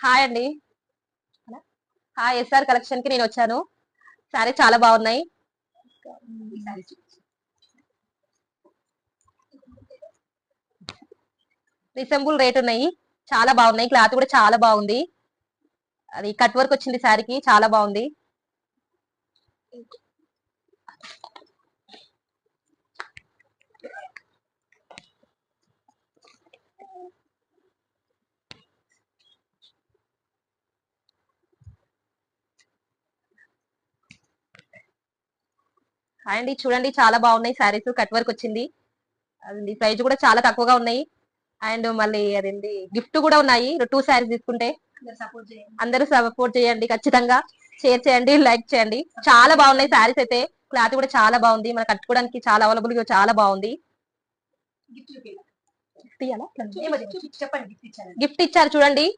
Hi అండి. Hi SR కలెక్షన్కి నేను వచ్చాను. సారీ చాలా బాగున్నాయి. రీసెంబుల్ రేట్ ఉన్నాయి. చాలా బాగున్నాయి. క్లాత్ కూడా చాలా బాగుంది. అది కట్ వర్క్ వచ్చింది శారీకి చాలా బాగుంది. అండి చూడండి చాలా బాగున్నాయి శారీస్. కట్ వర్క్ వచ్చింది. అది ప్రైస్ కూడా చాలా తక్కువగా ఉన్నాయి. అండ్ మళ్ళీ అదేంటి గిఫ్ట్ కూడా ఉన్నాయి. టూ శారీస్ తీసుకుంటే అందరూ సపోర్ట్ చేయండి. ఖచ్చితంగా. షేర్ చేయండి లైక్ చేయండి. చాలా బాగున్నాయి శారీస్ అయితే. క్లాత్ కూడా చాలా బాగుంది. మనం కట్టుకోవడానికి చాలా అవైలబుల్గా చాలా బాగుంది. గిఫ్ట్ ఇచ్చారు చూడండి.